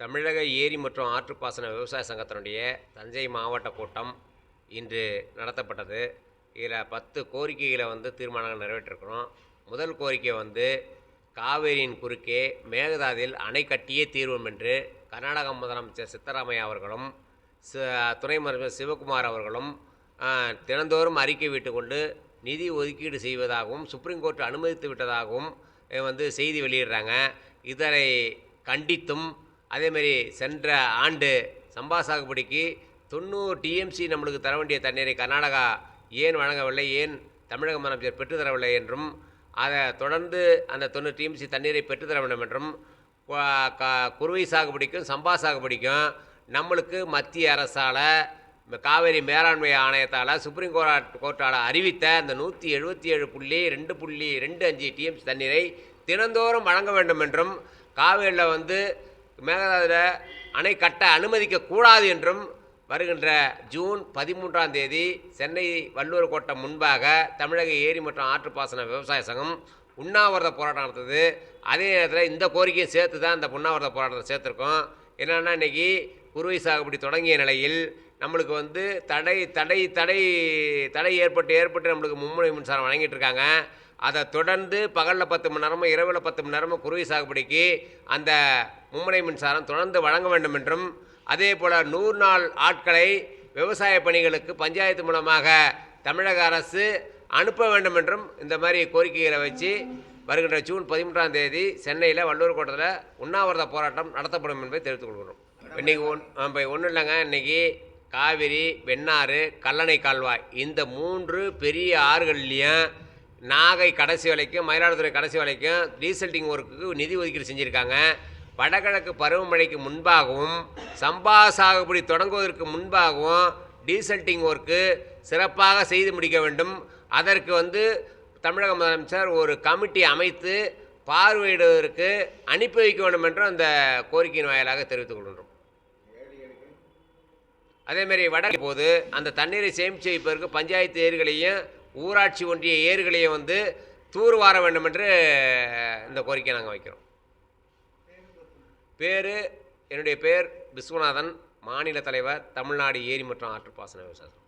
தமிழக ஏரி மற்றும் ஆற்றுப்பாசன விவசாய சங்கத்தினுடைய தஞ்சை மாவட்ட கூட்டம் இன்று நடத்தப்பட்டது. இதில் பத்து கோரிக்கைகளை வந்து தீர்மானங்கள் நிறைவேற்றிருக்கிறோம் முதல் கோரிக்கை வந்து காவேரியின் குறுக்கே மேகதாதில் அணை கட்டியே தீர்வோம் என்று கர்நாடக முதலமைச்சர் சித்தராமையா அவர்களும் ச- துணை முதலமைச்சர் சிவகுமார் அவர்களும் தினந்தோறும் அறிக்கை விட்டுக்கொண்டு நிதி ஒதுக்கீடு செய்வதாகவும் சுப்ரீம் கோர்ட் அனுமதித்து விட்டதாகவும் வந்து செய்தி வெளியிடுறாங்க. இதனை கண்டித்தும் அதேமாரி சென்ற ஆண்டு சம்பா சாகுபடிக்கு தொண்ணூறு டிஎம்சி நம்மளுக்கு தர வேண்டிய தண்ணீரை கர்நாடகா ஏன் வழங்கவில்லை? ஏன் தமிழக முதலமைச்சர் பெற்றுத்தரவில்லை என்றும் அதை தொடர்ந்து அந்த தொண்ணூறு டிஎம்சி தண்ணீரை பெற்றுத்தர வேண்டும் என்றும் க- குறுவை சாகுபடிக்கும் சம்பா சாகுபடிக்கும் நம்மளுக்கு மத்திய அரசால் காவேரி மேலாண்மை ஆணையத்தால் சுப்ரீம் கோர்ட் கோர்ட்டால் அறிவித்த அந்த நூற்றி எழுபத்தி ஏழு புள்ளி ரெண்டு புள்ளி ரெண்டு அஞ்சு டிஎம்சி தண்ணீரை தினந்தோறும் வழங்க வேண்டும் என்றும் காவேரியில் வந்து மேகதாதுல அணை கட்ட அனுமதிக்கக்கூடாது என்றும் வருகின்ற ஜூன் பதிமூன்றாம் தேதி சென்னை வள்ளுவர் கோட்டம் முன்பாக தமிழக ஏரி மற்றும் ஆற்றுப்பாசன விவசாய சங்கம் உண்ணாவிரத போராட்டம் நடத்துது. அதே நேரத்தில் இந்த கோரிக்கையும் சேர்த்து தான் இந்த உண்ணாவிரத போராட்டத்தை சேர்த்துருக்கோம். என்னென்னா இன்றைக்கி குருவை சாகுபடி தொடங்கிய நிலையில் நம்மளுக்கு வந்து தடை தடை தடை தடை ஏற்பட்டு ஏற்பட்டு நம்மளுக்கு மும்முனை மின்சாரம் வழங்கிட்டு இருக்காங்க. அதை தொடர்ந்து பகலில் பத்து மணி நேரமும் இரவில் பத்து மணி நேரமும் குருவி சாகுபடிக்கு அந்த மும்முனை மின்சாரம் தொடர்ந்து வழங்க வேண்டும் என்றும் அதே போல் நூறு நாள் ஆட்களை விவசாய பணிகளுக்கு பஞ்சாயத்து மூலமாக தமிழக அரசு அனுப்ப வேண்டும் என்றும் இந்த மாதிரி கோரிக்கைகளை வச்சு வருகின்ற ஜூன் பதிமூன்றாம் தேதி சென்னையில் வள்ளூர் கோட்டத்தில் உண்ணாவிரத போராட்டம் நடத்தப்படும் என்பதை தெரிவித்துக் கொள்கிறோம். இன்றைக்கி ஒன் இப்போ ஒன்றும் இல்லைங்க. இன்றைக்கி காவிரி வெண்ணாறு கல்லணை கால்வாய் இந்த மூன்று பெரிய ஆறுகள்லேயும் நாகை கடைசி வரைக்கும் மயிலாடுதுறை கடைசி வரைக்கும் டீசல்டிங் ஒர்க்குக்கு நிதி ஒதுக்கீடு செஞ்சுருக்காங்க. வடகிழக்கு பருவமழைக்கு முன்பாகவும் சம்பா சாகுபடி தொடங்குவதற்கு முன்பாகவும் டீசல்டிங் ஒர்க்கு சிறப்பாக செய்து முடிக்க வேண்டும். அதற்கு வந்து தமிழக முதலமைச்சர் ஒரு கமிட்டி அமைத்து பார்வையிடுவதற்கு அனுப்பி வைக்க வேண்டும் என்றும் அந்த கோரிக்கையின் வாயிலாக தெரிவித்துக் கொள்கின்றோம். அதேமாரி வடக்கு போது அந்த தண்ணீரை சேமித்து வைப்பதற்கு பஞ்சாயத்து ஏரிகளையும் ஊராட்சி ஒன்றிய ஏரிகளையும் வந்து தூர்வார வேண்டும் என்று இந்த கோரிக்கை நாங்கள் வைக்கிறோம். பேர் என்னுடைய பேர் விஸ்வநாதன் மாநில தலைவர் தமிழ்நாடு ஏரி மற்றும் ஆற்றுப்பாசன விவசாயம்